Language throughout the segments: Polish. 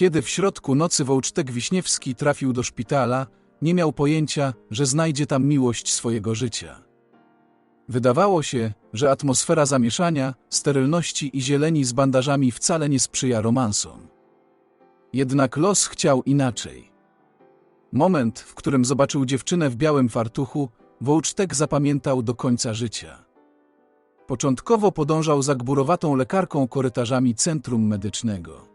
Kiedy w środku nocy Wołcztek Wiśniewski trafił do szpitala, nie miał pojęcia, że znajdzie tam miłość swojego życia. Wydawało się, że atmosfera zamieszania, sterylności i zieleni z bandażami wcale nie sprzyja romansom. Jednak los chciał inaczej. Moment, w którym zobaczył dziewczynę w białym fartuchu, Wołcztek zapamiętał do końca życia. Początkowo podążał za gburowatą lekarką korytarzami centrum medycznego.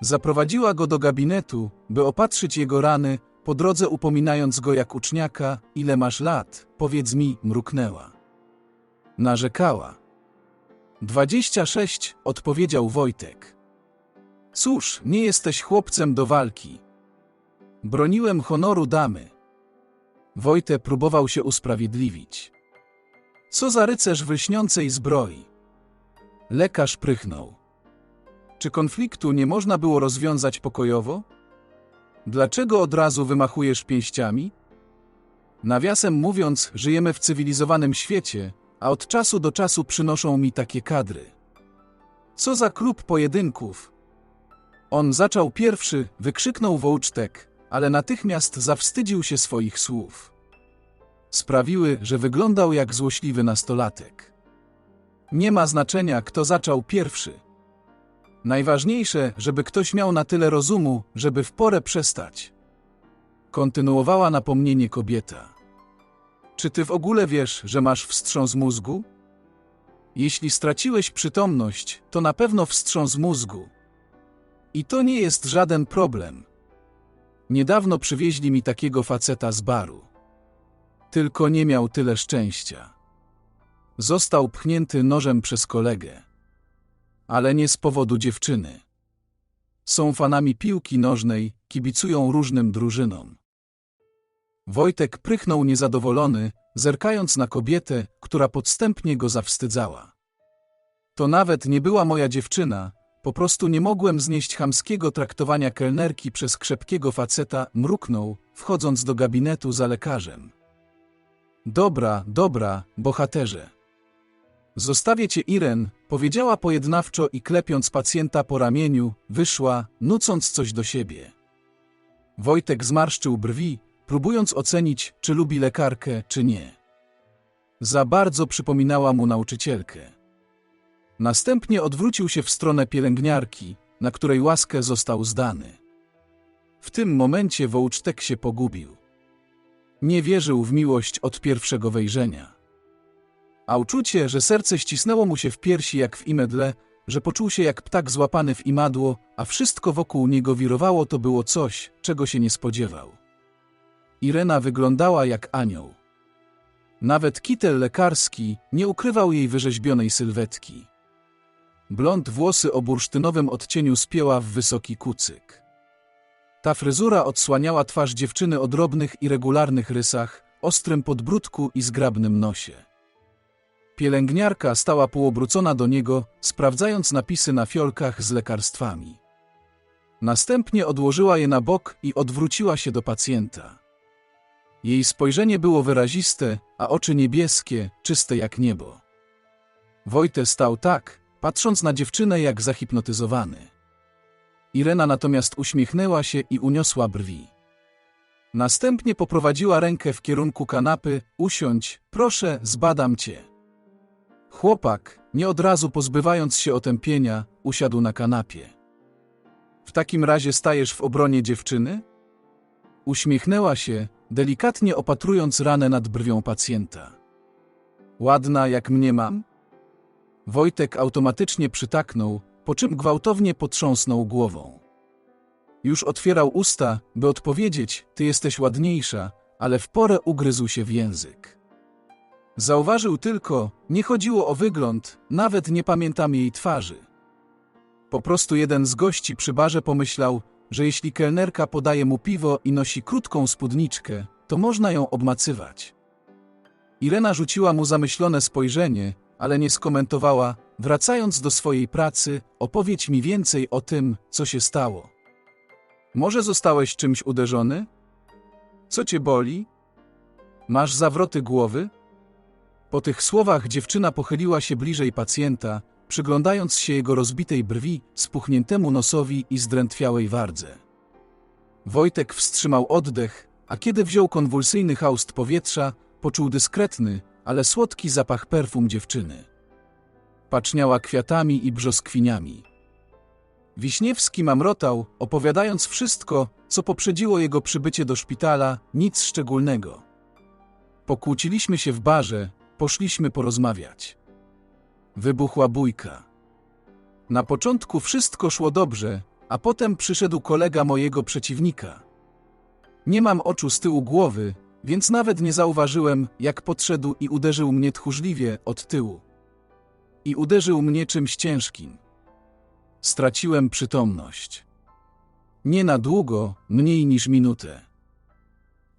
Zaprowadziła go do gabinetu, by opatrzyć jego rany, po drodze upominając go jak uczniaka, ile masz lat, powiedz mi, mruknęła. Narzekała. Dwadzieścia sześć, odpowiedział Wojtek. Cóż, nie jesteś chłopcem do walki. Broniłem honoru damy. Wojtek próbował się usprawiedliwić. Co za rycerz w lśniącej zbroi. Lekarz prychnął. Czy konfliktu nie można było rozwiązać pokojowo? Dlaczego od razu wymachujesz pięściami? Nawiasem mówiąc, żyjemy w cywilizowanym świecie, a od czasu do czasu przynoszą mi takie kadry. Co za klub pojedynków? On zaczął pierwszy, wykrzyknął Wołcztek, ale natychmiast zawstydził się swoich słów. Sprawiły, że wyglądał jak złośliwy nastolatek. Nie ma znaczenia, kto zaczął pierwszy. Najważniejsze, żeby ktoś miał na tyle rozumu, żeby w porę przestać. Kontynuowała napomnienie kobieta. Czy ty w ogóle wiesz, że masz wstrząs mózgu? Jeśli straciłeś przytomność, to na pewno wstrząs mózgu. I to nie jest żaden problem. Niedawno przywieźli mi takiego faceta z baru. Tylko nie miał tyle szczęścia. Został pchnięty nożem przez kolegę. Ale nie z powodu dziewczyny. Są fanami piłki nożnej, kibicują różnym drużynom. Wojtek prychnął niezadowolony, zerkając na kobietę, która podstępnie go zawstydzała. To nawet nie była moja dziewczyna, po prostu nie mogłem znieść chamskiego traktowania kelnerki przez krzepkiego faceta, mruknął, wchodząc do gabinetu za lekarzem. Dobra, dobra, bohaterze. Zostawię cię, Iren, powiedziała pojednawczo i klepiąc pacjenta po ramieniu, wyszła, nucąc coś do siebie. Wojtek zmarszczył brwi, próbując ocenić, czy lubi lekarkę, czy nie. Za bardzo przypominała mu nauczycielkę. Następnie odwrócił się w stronę pielęgniarki, na której łaskę został zdany. W tym momencie Wołcztek się pogubił. Nie wierzył w miłość od pierwszego wejrzenia. A uczucie, że serce ścisnęło mu się w piersi jak w imedle, że poczuł się jak ptak złapany w imadło, a wszystko wokół niego wirowało, to było coś, czego się nie spodziewał. Irena wyglądała jak anioł. Nawet kitel lekarski nie ukrywał jej wyrzeźbionej sylwetki. Blond włosy o bursztynowym odcieniu spięła w wysoki kucyk. Ta fryzura odsłaniała twarz dziewczyny o drobnych i regularnych rysach, ostrym podbródku i zgrabnym nosie. Pielęgniarka stała półobrócona do niego, sprawdzając napisy na fiolkach z lekarstwami. Następnie odłożyła je na bok i odwróciła się do pacjenta. Jej spojrzenie było wyraziste, a oczy niebieskie, czyste jak niebo. Wojtek stał tak, patrząc na dziewczynę jak zahipnotyzowany. Irena natomiast uśmiechnęła się i uniosła brwi. Następnie poprowadziła rękę w kierunku kanapy, usiądź, proszę, zbadam cię. Chłopak, nie od razu pozbywając się otępienia, usiadł na kanapie. W takim razie stajesz w obronie dziewczyny? Uśmiechnęła się, delikatnie opatrując ranę nad brwią pacjenta. Ładna jak mnie mam? Wojtek automatycznie przytaknął, po czym gwałtownie potrząsnął głową. Już otwierał usta, by odpowiedzieć, ty jesteś ładniejsza, ale w porę ugryzł się w język. Zauważył tylko, nie chodziło o wygląd, nawet nie pamiętam jej twarzy. Po prostu jeden z gości przy barze pomyślał, że jeśli kelnerka podaje mu piwo i nosi krótką spódniczkę, to można ją obmacywać. Irena rzuciła mu zamyślone spojrzenie, ale nie skomentowała, wracając do swojej pracy, opowiedz mi więcej o tym, co się stało. Może zostałeś czymś uderzony? Co cię boli? Masz zawroty głowy? Po tych słowach dziewczyna pochyliła się bliżej pacjenta, przyglądając się jego rozbitej brwi, spuchniętemu nosowi i zdrętwiałej wardze. Wojtek wstrzymał oddech, a kiedy wziął konwulsyjny haust powietrza, poczuł dyskretny, ale słodki zapach perfum dziewczyny. Paczniała kwiatami i brzoskwiniami. Wiśniewski mamrotał, opowiadając wszystko, co poprzedziło jego przybycie do szpitala, nic szczególnego. Pokłóciliśmy się w barze, poszliśmy porozmawiać. Wybuchła bójka. Na początku wszystko szło dobrze, a potem przyszedł kolega mojego przeciwnika. Nie mam oczu z tyłu głowy, więc nawet nie zauważyłem, jak podszedł i uderzył mnie tchórzliwie od tyłu. I uderzył mnie czymś ciężkim. Straciłem przytomność. Nie na długo, mniej niż minutę.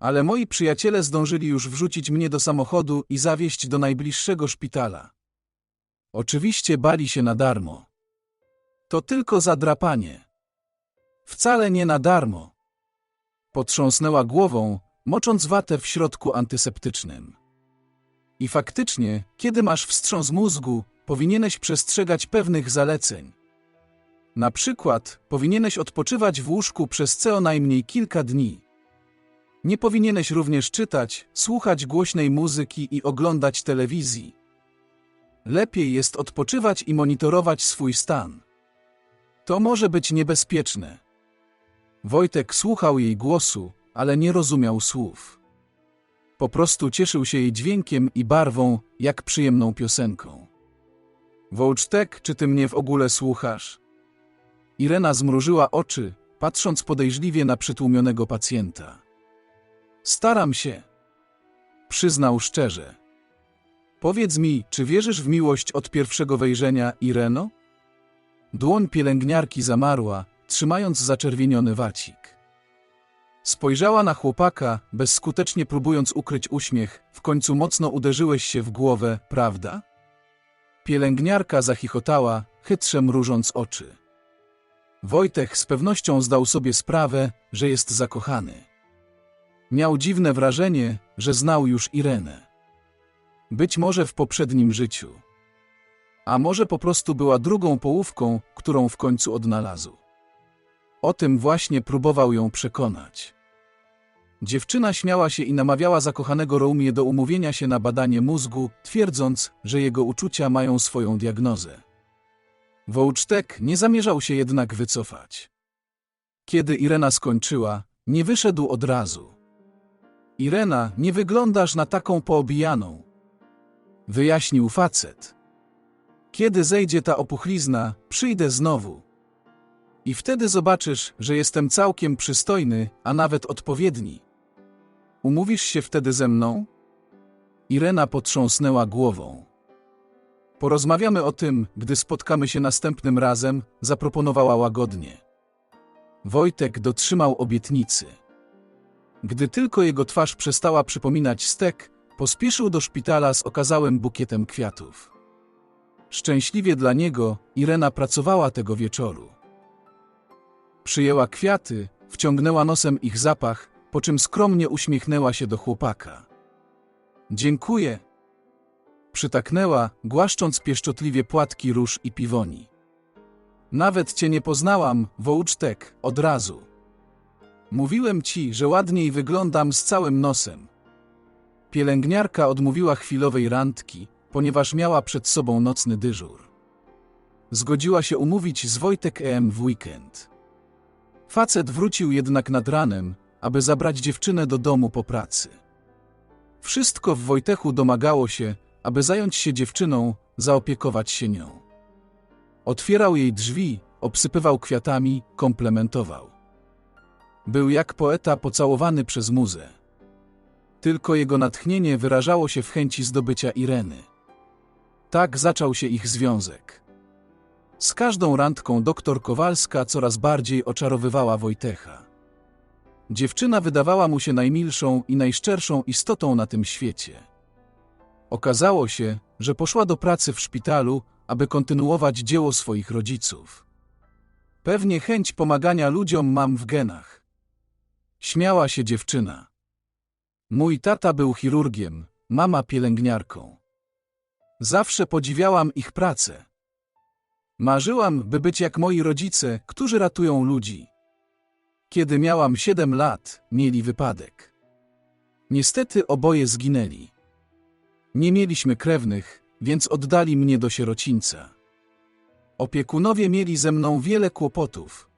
Ale moi przyjaciele zdążyli już wrzucić mnie do samochodu i zawieźć do najbliższego szpitala. Oczywiście bali się na darmo. To tylko zadrapanie. Wcale nie na darmo. Potrząsnęła głową, mocząc watę w środku antyseptycznym. I faktycznie, kiedy masz wstrząs mózgu, powinieneś przestrzegać pewnych zaleceń. Na przykład, powinieneś odpoczywać w łóżku przez co najmniej kilka dni. Nie powinieneś również czytać, słuchać głośnej muzyki i oglądać telewizji. Lepiej jest odpoczywać i monitorować swój stan. To może być niebezpieczne. Wojtek słuchał jej głosu, ale nie rozumiał słów. Po prostu cieszył się jej dźwiękiem i barwą, jak przyjemną piosenką. Wołcztek, czy ty mnie w ogóle słuchasz? Irena zmrużyła oczy, patrząc podejrzliwie na przytłumionego pacjenta. Staram się. Przyznał szczerze. Powiedz mi, czy wierzysz w miłość od pierwszego wejrzenia, Ireno? Dłoń pielęgniarki zamarła, trzymając zaczerwieniony wacik. Spojrzała na chłopaka, bezskutecznie próbując ukryć uśmiech, w końcu mocno uderzyłeś się w głowę, prawda? Pielęgniarka zachichotała, chytrze mrużąc oczy. Wojtek z pewnością zdał sobie sprawę, że jest zakochany. Miał dziwne wrażenie, że znał już Irenę. Być może w poprzednim życiu. A może po prostu była drugą połówką, którą w końcu odnalazł. O tym właśnie próbował ją przekonać. Dziewczyna śmiała się i namawiała zakochanego Romie do umówienia się na badanie mózgu, twierdząc, że jego uczucia mają swoją diagnozę. Wołcztek nie zamierzał się jednak wycofać. Kiedy Irena skończyła, nie wyszedł od razu. Irena, nie wyglądasz na taką poobijaną. Wyjaśnił facet. Kiedy zejdzie ta opuchlizna, przyjdę znowu. I wtedy zobaczysz, że jestem całkiem przystojny, a nawet odpowiedni. Umówisz się wtedy ze mną? Irena potrząsnęła głową. Porozmawiamy o tym, gdy spotkamy się następnym razem, zaproponowała łagodnie. Wojtek dotrzymał obietnicy. Gdy tylko jego twarz przestała przypominać stek, pospieszył do szpitala z okazałym bukietem kwiatów. Szczęśliwie dla niego, Irena pracowała tego wieczoru. Przyjęła kwiaty, wciągnęła nosem ich zapach, po czym skromnie uśmiechnęła się do chłopaka. Dziękuję. Przytaknęła, głaszcząc pieszczotliwie płatki róż i piwoni. Nawet cię nie poznałam, wołcztek, od razu. Mówiłem ci, że ładniej wyglądam z całym nosem. Pielęgniarka odmówiła chwilowej randki, ponieważ miała przed sobą nocny dyżur. Zgodziła się umówić z Wojtek EM w weekend. Facet wrócił jednak nad ranem, aby zabrać dziewczynę do domu po pracy. Wszystko w Wojtechu domagało się, aby zająć się dziewczyną, zaopiekować się nią. Otwierał jej drzwi, obsypywał kwiatami, komplementował. Był jak poeta pocałowany przez muzę. Tylko jego natchnienie wyrażało się w chęci zdobycia Ireny. Tak zaczął się ich związek. Z każdą randką doktor Kowalska coraz bardziej oczarowywała Wojtecha. Dziewczyna wydawała mu się najmilszą i najszczerszą istotą na tym świecie. Okazało się, że poszła do pracy w szpitalu, aby kontynuować dzieło swoich rodziców. Pewnie chęć pomagania ludziom mam w genach. Śmiała się dziewczyna. Mój tata był chirurgiem, mama pielęgniarką. Zawsze podziwiałam ich pracę. Marzyłam, by być jak moi rodzice, którzy ratują ludzi. Kiedy miałam 7 lat, mieli wypadek. Niestety oboje zginęli. Nie mieliśmy krewnych, więc oddali mnie do sierocińca. Opiekunowie mieli ze mną wiele kłopotów.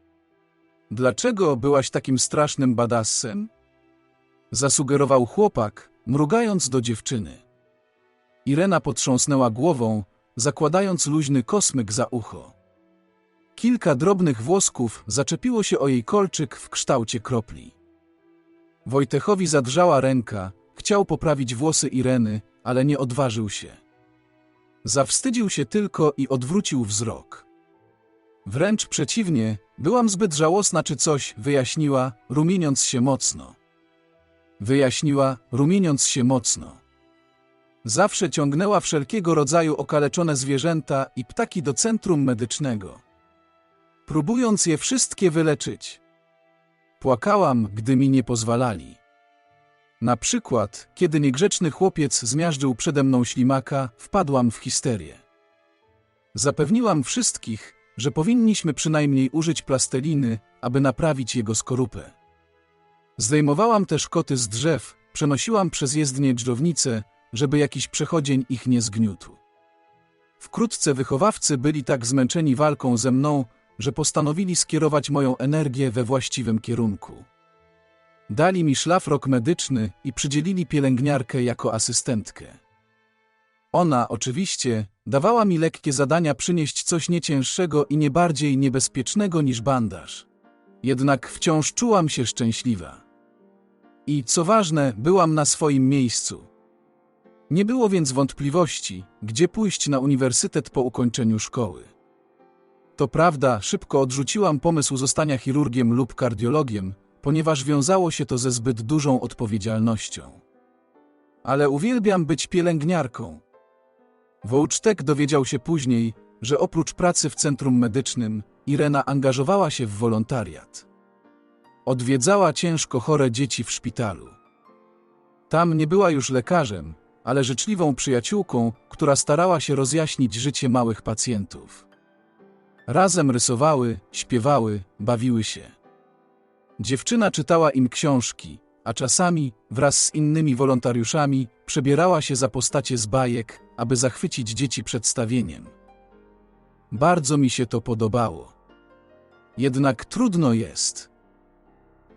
Dlaczego byłaś takim strasznym badassem? Zasugerował chłopak, mrugając do dziewczyny. Irena potrząsnęła głową, zakładając luźny kosmyk za ucho. Kilka drobnych włosków zaczepiło się o jej kolczyk w kształcie kropli. Wojtechowi zadrżała ręka, chciał poprawić włosy Ireny, ale nie odważył się. Zawstydził się tylko i odwrócił wzrok. Wręcz przeciwnie, byłam zbyt żałosna czy coś, wyjaśniła, rumieniąc się mocno. Wyjaśniła, rumieniąc się mocno. Zawsze ciągnęła wszelkiego rodzaju okaleczone zwierzęta i ptaki do centrum medycznego. Próbując je wszystkie wyleczyć. Płakałam, gdy mi nie pozwalali. Na przykład, kiedy niegrzeczny chłopiec zmiażdżył przede mną ślimaka, wpadłam w histerię. Zapewniłam wszystkich, że powinniśmy przynajmniej użyć plasteliny, aby naprawić jego skorupę. Zdejmowałam też koty z drzew, przenosiłam przez jezdnię dżdżownice, żeby jakiś przechodzień ich nie zgniótł. Wkrótce wychowawcy byli tak zmęczeni walką ze mną, że postanowili skierować moją energię we właściwym kierunku. Dali mi szlafrok medyczny i przydzielili pielęgniarkę jako asystentkę. Ona, oczywiście, dawała mi lekkie zadania przynieść coś niecięższego i nie bardziej niebezpiecznego niż bandaż. Jednak wciąż czułam się szczęśliwa. I, co ważne, byłam na swoim miejscu. Nie było więc wątpliwości, gdzie pójść na uniwersytet po ukończeniu szkoły. To prawda, szybko odrzuciłam pomysł zostania chirurgiem lub kardiologiem, ponieważ wiązało się to ze zbyt dużą odpowiedzialnością. Ale uwielbiam być pielęgniarką. Wołcztek dowiedział się później, że oprócz pracy w centrum medycznym, Irena angażowała się w wolontariat. Odwiedzała ciężko chore dzieci w szpitalu. Tam nie była już lekarzem, ale życzliwą przyjaciółką, która starała się rozjaśnić życie małych pacjentów. Razem rysowały, śpiewały, bawiły się. Dziewczyna czytała im książki, a czasami, wraz z innymi wolontariuszami, przebierała się za postacie z bajek, aby zachwycić dzieci przedstawieniem. Bardzo mi się to podobało. Jednak trudno jest.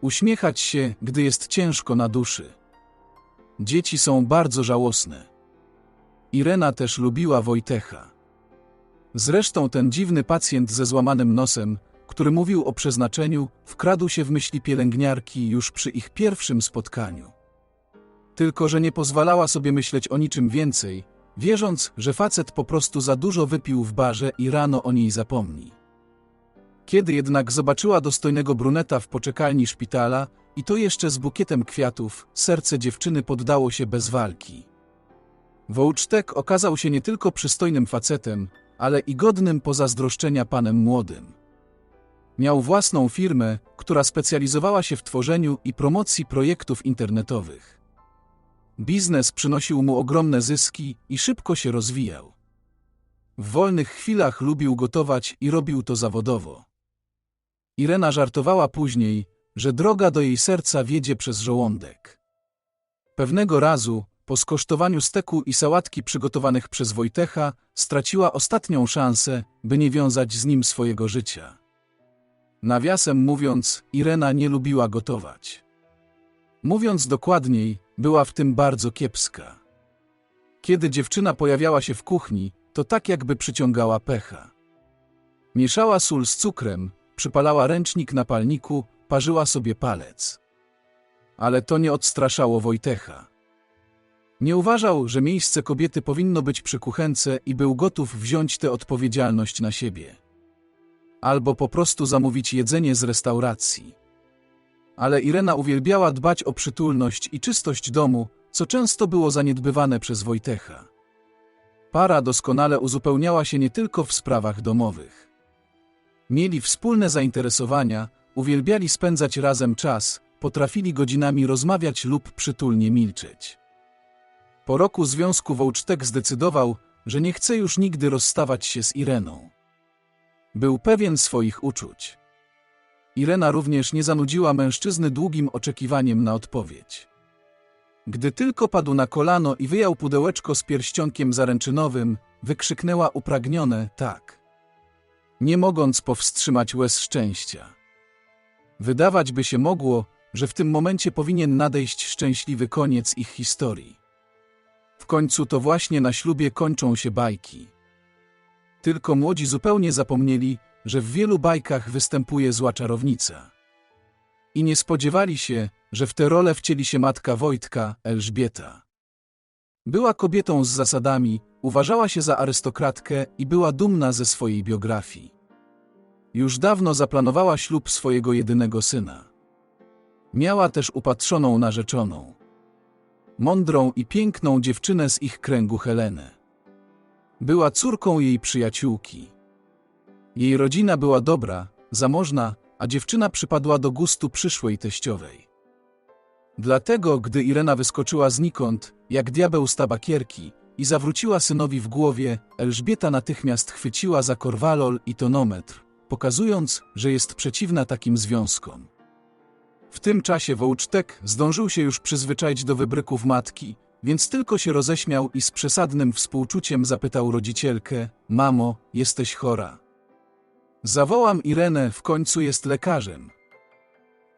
Uśmiechać się, gdy jest ciężko na duszy. Dzieci są bardzo żałosne. Irena też lubiła Wojtecha. Zresztą ten dziwny pacjent ze złamanym nosem, który mówił o przeznaczeniu, wkradł się w myśli pielęgniarki już przy ich pierwszym spotkaniu. Tylko, że nie pozwalała sobie myśleć o niczym więcej, wierząc, że facet po prostu za dużo wypił w barze i rano o niej zapomni. Kiedy jednak zobaczyła dostojnego bruneta w poczekalni szpitala, i to jeszcze z bukietem kwiatów, serce dziewczyny poddało się bez walki. Wołcztek okazał się nie tylko przystojnym facetem, ale i godnym pozazdroszczenia panem młodym. Miał własną firmę, która specjalizowała się w tworzeniu i promocji projektów internetowych. Biznes przynosił mu ogromne zyski i szybko się rozwijał. W wolnych chwilach lubił gotować i robił to zawodowo. Irena żartowała później, że droga do jej serca wiedzie przez żołądek. Pewnego razu, po skosztowaniu steku i sałatki przygotowanych przez Wojtecha, straciła ostatnią szansę, by nie wiązać z nim swojego życia. Nawiasem mówiąc, Irena nie lubiła gotować. Mówiąc dokładniej, była w tym bardzo kiepska. Kiedy dziewczyna pojawiała się w kuchni, to tak jakby przyciągała pecha. Mieszała sól z cukrem, przypalała ręcznik na palniku, parzyła sobie palec. Ale to nie odstraszało Wojtecha. Nie uważał, że miejsce kobiety powinno być przy kuchence i był gotów wziąć tę odpowiedzialność na siebie. Albo po prostu zamówić jedzenie z restauracji. Ale Irena uwielbiała dbać o przytulność i czystość domu, co często było zaniedbywane przez Wojtecha. Para doskonale uzupełniała się nie tylko w sprawach domowych. Mieli wspólne zainteresowania, uwielbiali spędzać razem czas, potrafili godzinami rozmawiać lub przytulnie milczeć. Po roku związku Wołcztek zdecydował, że nie chce już nigdy rozstawać się z Ireną. Był pewien swoich uczuć. Irena również nie zanudziła mężczyzny długim oczekiwaniem na odpowiedź. Gdy tylko padł na kolano i wyjął pudełeczko z pierścionkiem zaręczynowym, wykrzyknęła upragnione tak. Nie mogąc powstrzymać łez szczęścia. Wydawać by się mogło, że w tym momencie powinien nadejść szczęśliwy koniec ich historii. W końcu to właśnie na ślubie kończą się bajki. Tylko młodzi zupełnie zapomnieli, że w wielu bajkach występuje zła czarownica. I nie spodziewali się, że w tę rolę wcieli się matka Wojtka, Elżbieta. Była kobietą z zasadami, uważała się za arystokratkę i była dumna ze swojej biografii. Już dawno zaplanowała ślub swojego jedynego syna. Miała też upatrzoną narzeczoną. Mądrą i piękną dziewczynę z ich kręgu Helenę. Była córką jej przyjaciółki. Jej rodzina była dobra, zamożna, a dziewczyna przypadła do gustu przyszłej teściowej. Dlatego, gdy Irena wyskoczyła znikąd, jak diabeł z tabakierki, i zawróciła synowi w głowie, Elżbieta natychmiast chwyciła za korwalol i tonometr, pokazując, że jest przeciwna takim związkom. W tym czasie Wołcztek zdążył się już przyzwyczaić do wybryków matki, więc tylko się roześmiał i z przesadnym współczuciem zapytał rodzicielkę: Mamo, jesteś chora. Zawołam Irenę, w końcu jest lekarzem.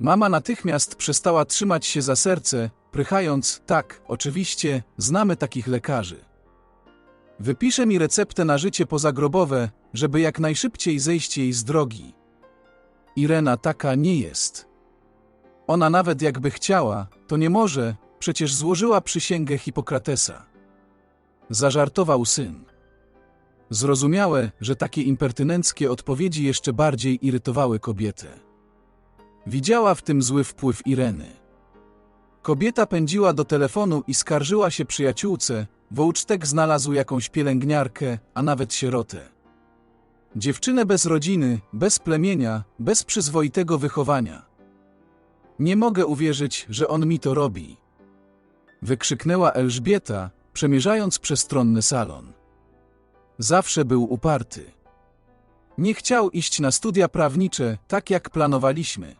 Mama natychmiast przestała trzymać się za serce, prychając: Tak, oczywiście, znamy takich lekarzy. Wypisze mi receptę na życie pozagrobowe, żeby jak najszybciej zejść jej z drogi. Irena taka nie jest. Ona nawet jakby chciała, to nie może, przecież złożyła przysięgę Hipokratesa. Zażartował syn. Zrozumiałe, że takie impertynenckie odpowiedzi jeszcze bardziej irytowały kobietę. Widziała w tym zły wpływ Ireny. Kobieta pędziła do telefonu i skarżyła się przyjaciółce, Wołcztek znalazł jakąś pielęgniarkę, a nawet sierotę. Dziewczynę bez rodziny, bez plemienia, bez przyzwoitego wychowania. Nie mogę uwierzyć, że on mi to robi. Wykrzyknęła Elżbieta, przemierzając przestronny salon. Zawsze był uparty. Nie chciał iść na studia prawnicze, tak jak planowaliśmy.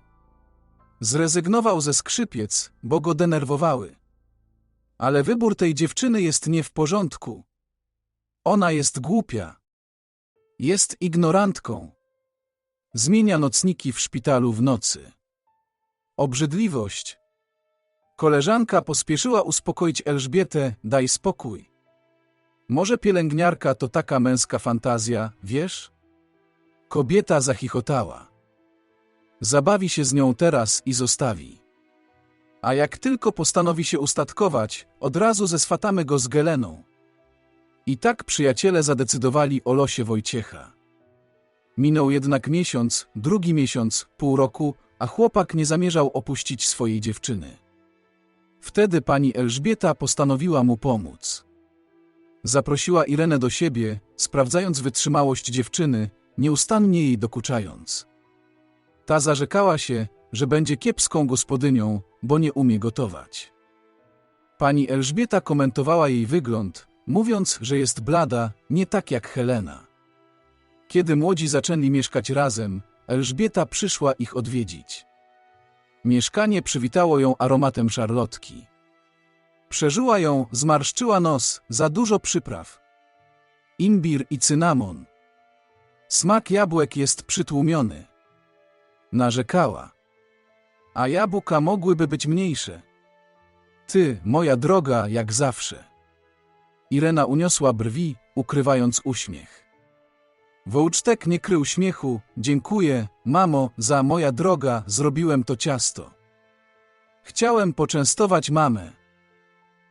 Zrezygnował ze skrzypiec, bo go denerwowały. Ale wybór tej dziewczyny jest nie w porządku. Ona jest głupia. Jest ignorantką. Zmienia nocniki w szpitalu w nocy. Obrzydliwość. Koleżanka pospieszyła uspokoić Elżbietę, daj spokój. Może pielęgniarka to taka męska fantazja, wiesz? Kobieta zachichotała. Zabawi się z nią teraz i zostawi. A jak tylko postanowi się ustatkować, od razu zeswatamy go z Geleną. I tak przyjaciele zadecydowali o losie Wojciecha. Minął jednak miesiąc, drugi miesiąc, pół roku, a chłopak nie zamierzał opuścić swojej dziewczyny. Wtedy pani Elżbieta postanowiła mu pomóc. Zaprosiła Irenę do siebie, sprawdzając wytrzymałość dziewczyny, nieustannie jej dokuczając. Ta zarzekała się, że będzie kiepską gospodynią, bo nie umie gotować. Pani Elżbieta komentowała jej wygląd, mówiąc, że jest blada, nie tak jak Helena. Kiedy młodzi zaczęli mieszkać razem, Elżbieta przyszła ich odwiedzić. Mieszkanie przywitało ją aromatem szarlotki. Przeżyła ją, zmarszczyła nos, za dużo przypraw. Imbir i cynamon. Smak jabłek jest przytłumiony. Narzekała. A jabłka mogłyby być mniejsze. Ty, moja droga, jak zawsze. Irena uniosła brwi, ukrywając uśmiech. Wołcztek nie krył śmiechu. Dziękuję, mamo, za moja droga, zrobiłem to ciasto. Chciałem poczęstować mamę.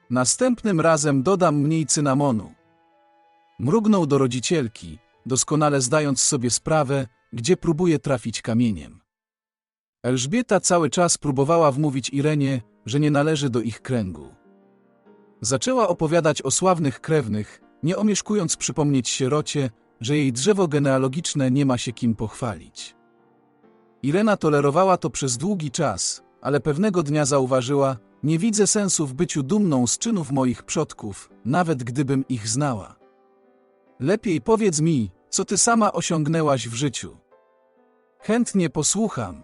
Następnym razem dodam mniej cynamonu. Mrugnął do rodzicielki, doskonale zdając sobie sprawę, gdzie próbuje trafić kamieniem. Elżbieta cały czas próbowała wmówić Irenie, że nie należy do ich kręgu. Zaczęła opowiadać o sławnych krewnych, nie omieszkując przypomnieć sierocie, że jej drzewo genealogiczne nie ma się kim pochwalić. Irena tolerowała to przez długi czas, ale pewnego dnia zauważyła, nie widzę sensu w byciu dumną z czynów moich przodków, nawet gdybym ich znała. Lepiej powiedz mi, co ty sama osiągnęłaś w życiu. Chętnie posłucham.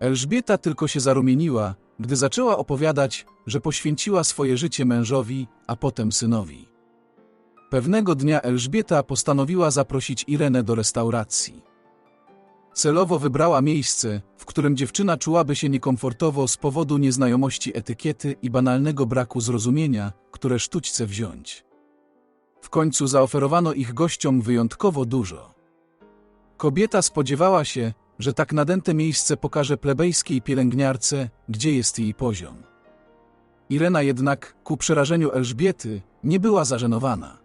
Elżbieta tylko się zarumieniła, gdy zaczęła opowiadać, że poświęciła swoje życie mężowi, a potem synowi. Pewnego dnia Elżbieta postanowiła zaprosić Irenę do restauracji. Celowo wybrała miejsce, w którym dziewczyna czułaby się niekomfortowo z powodu nieznajomości etykiety i banalnego braku zrozumienia, które sztućce wziąć. W końcu zaoferowano ich gościom wyjątkowo dużo. Kobieta spodziewała się, że tak nadęte miejsce pokaże plebejskiej pielęgniarce, gdzie jest jej poziom. Irena jednak, ku przerażeniu Elżbiety, nie była zażenowana.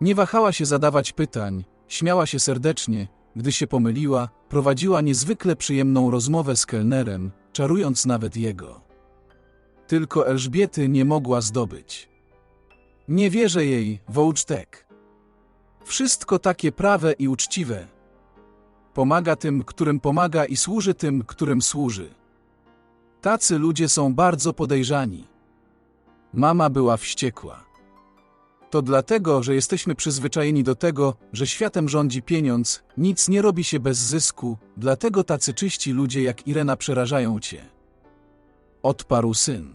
Nie wahała się zadawać pytań, śmiała się serdecznie, gdy się pomyliła, prowadziła niezwykle przyjemną rozmowę z kelnerem, czarując nawet jego. Tylko Elżbiety nie mogła zdobyć. Nie wierzę jej, Wołcztek. Wszystko takie prawe i uczciwe. Pomaga tym, którym pomaga i służy tym, którym służy. Tacy ludzie są bardzo podejrzani. Mama była wściekła. To dlatego, że jesteśmy przyzwyczajeni do tego, że światem rządzi pieniądz, nic nie robi się bez zysku, dlatego tacy czyści ludzie jak Irena przerażają cię. Odparł syn.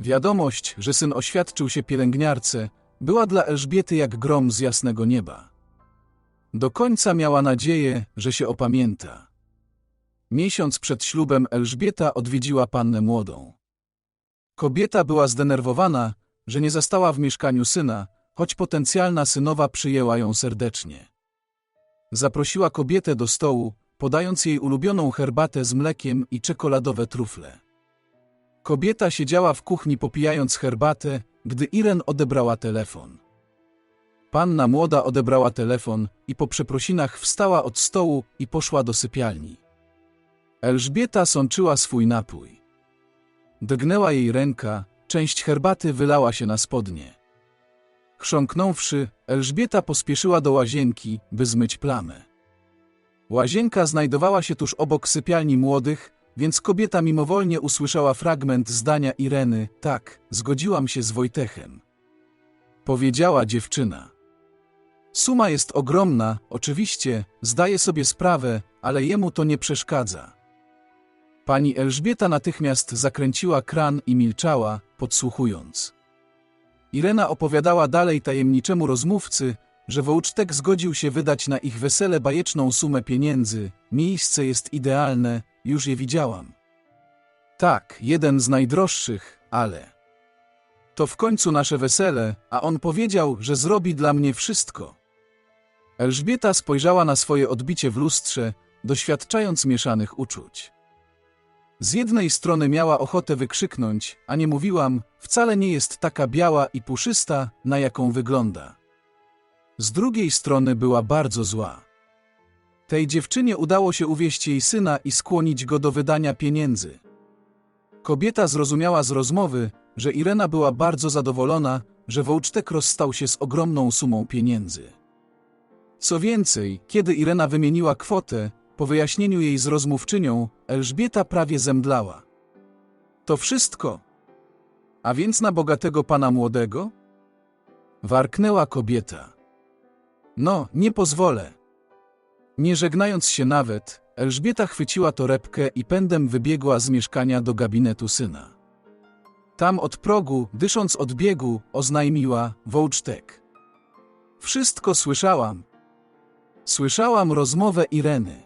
Wiadomość, że syn oświadczył się pielęgniarce, była dla Elżbiety jak grom z jasnego nieba. Do końca miała nadzieję, że się opamięta. Miesiąc przed ślubem Elżbieta odwiedziła pannę młodą. Kobieta była zdenerwowana, że nie zastała w mieszkaniu syna, choć potencjalna synowa przyjęła ją serdecznie. Zaprosiła kobietę do stołu, podając jej ulubioną herbatę z mlekiem i czekoladowe trufle. Kobieta siedziała w kuchni popijając herbatę, gdy Iren odebrała telefon. Panna młoda odebrała telefon i po przeprosinach wstała od stołu i poszła do sypialni. Elżbieta sączyła swój napój. Drgnęła jej ręka, część herbaty wylała się na spodnie. Chrząknąwszy, Elżbieta pospieszyła do łazienki, by zmyć plamę. Łazienka znajdowała się tuż obok sypialni młodych, więc kobieta mimowolnie usłyszała fragment zdania Ireny: Tak, zgodziłam się z Wojtechem. Powiedziała dziewczyna. Suma jest ogromna, oczywiście, zdaje sobie sprawę, ale jemu to nie przeszkadza. Pani Elżbieta natychmiast zakręciła kran i milczała, podsłuchując. Irena opowiadała dalej tajemniczemu rozmówcy, że Wołcztek zgodził się wydać na ich wesele bajeczną sumę pieniędzy. Miejsce jest idealne, już je widziałam. Tak, jeden z najdroższych, ale... To w końcu nasze wesele, a on powiedział, że zrobi dla mnie wszystko. Elżbieta spojrzała na swoje odbicie w lustrze, doświadczając mieszanych uczuć. Z jednej strony miała ochotę wykrzyknąć, a nie mówiłam, wcale nie jest taka biała i puszysta, na jaką wygląda. Z drugiej strony była bardzo zła. Tej dziewczynie udało się uwieść jej syna i skłonić go do wydania pieniędzy. Kobieta zrozumiała z rozmowy, że Irena była bardzo zadowolona, że Wołcztek rozstał się z ogromną sumą pieniędzy. Co więcej, kiedy Irena wymieniła kwotę, po wyjaśnieniu jej z rozmówczynią, Elżbieta prawie zemdlała. To wszystko. A więc na bogatego pana młodego? Warknęła kobieta. No, nie pozwolę. Nie żegnając się nawet, Elżbieta chwyciła torebkę i pędem wybiegła z mieszkania do gabinetu syna. Tam od progu, dysząc od biegu, oznajmiła Wołcztek. Wszystko słyszałam. Słyszałam rozmowę Ireny.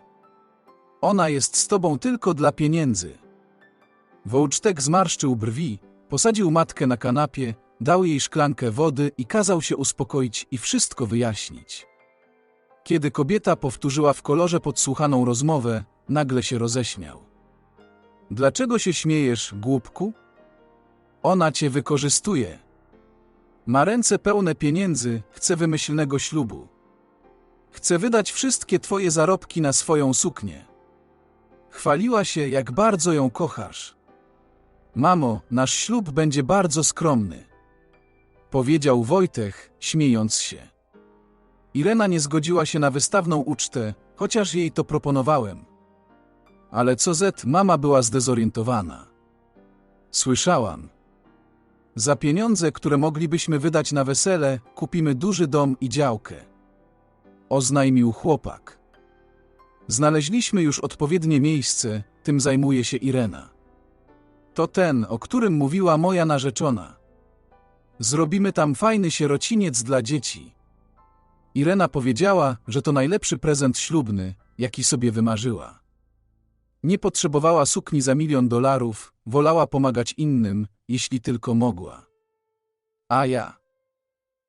Ona jest z tobą tylko dla pieniędzy. Wołcztek zmarszczył brwi, posadził matkę na kanapie, dał jej szklankę wody i kazał się uspokoić i wszystko wyjaśnić. Kiedy kobieta powtórzyła w kolorze podsłuchaną rozmowę, nagle się roześmiał. Dlaczego się śmiejesz, głupku? Ona cię wykorzystuje. Ma ręce pełne pieniędzy, chce wymyślnego ślubu. Chce wydać wszystkie twoje zarobki na swoją suknię. Chwaliła się, jak bardzo ją kochasz. Mamo, nasz ślub będzie bardzo skromny. Powiedział Wojtek, śmiejąc się. Irena nie zgodziła się na wystawną ucztę, chociaż jej to proponowałem. Ale co Z, mama była zdezorientowana. Słyszałam. Za pieniądze, które moglibyśmy wydać na wesele, kupimy duży dom i działkę. oznajmił chłopak. Znaleźliśmy już odpowiednie miejsce, tym zajmuje się Irena. To ten, o którym mówiła moja narzeczona. Zrobimy tam fajny sierociniec dla dzieci. Irena powiedziała, że to najlepszy prezent ślubny, jaki sobie wymarzyła. Nie potrzebowała sukni za milion dolarów, wolała pomagać innym, jeśli tylko mogła. A ja.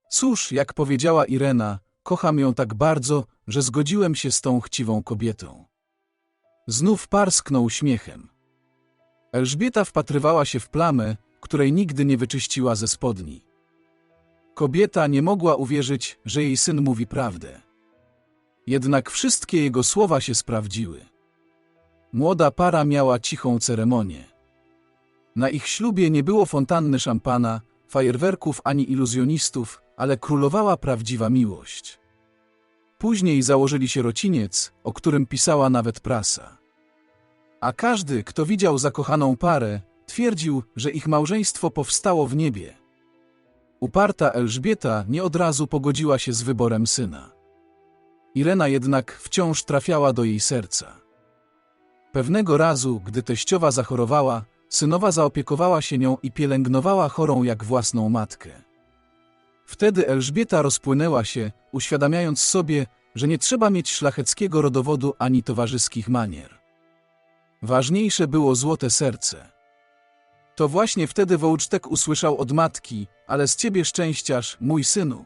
Cóż, jak powiedziała Irena, kocham ją tak bardzo, że zgodziłem się z tą chciwą kobietą. Znów parsknął śmiechem. Elżbieta wpatrywała się w plamę, której nigdy nie wyczyściła ze spodni. Kobieta nie mogła uwierzyć, że jej syn mówi prawdę. Jednak wszystkie jego słowa się sprawdziły. Młoda para miała cichą ceremonię. Na ich ślubie nie było fontanny szampana, fajerwerków ani iluzjonistów, ale królowała prawdziwa miłość. Później założyli sierociniec, o którym pisała nawet prasa. A każdy, kto widział zakochaną parę, twierdził, że ich małżeństwo powstało w niebie. Uparta Elżbieta nie od razu pogodziła się z wyborem syna. Irena jednak wciąż trafiała do jej serca. Pewnego razu, gdy teściowa zachorowała, synowa zaopiekowała się nią i pielęgnowała chorą jak własną matkę. Wtedy Elżbieta rozpłynęła się, uświadamiając sobie, że nie trzeba mieć szlacheckiego rodowodu ani towarzyskich manier. Ważniejsze było złote serce. To właśnie wtedy Wołcztek usłyszał od matki, ale z ciebie szczęściarz, mój synu.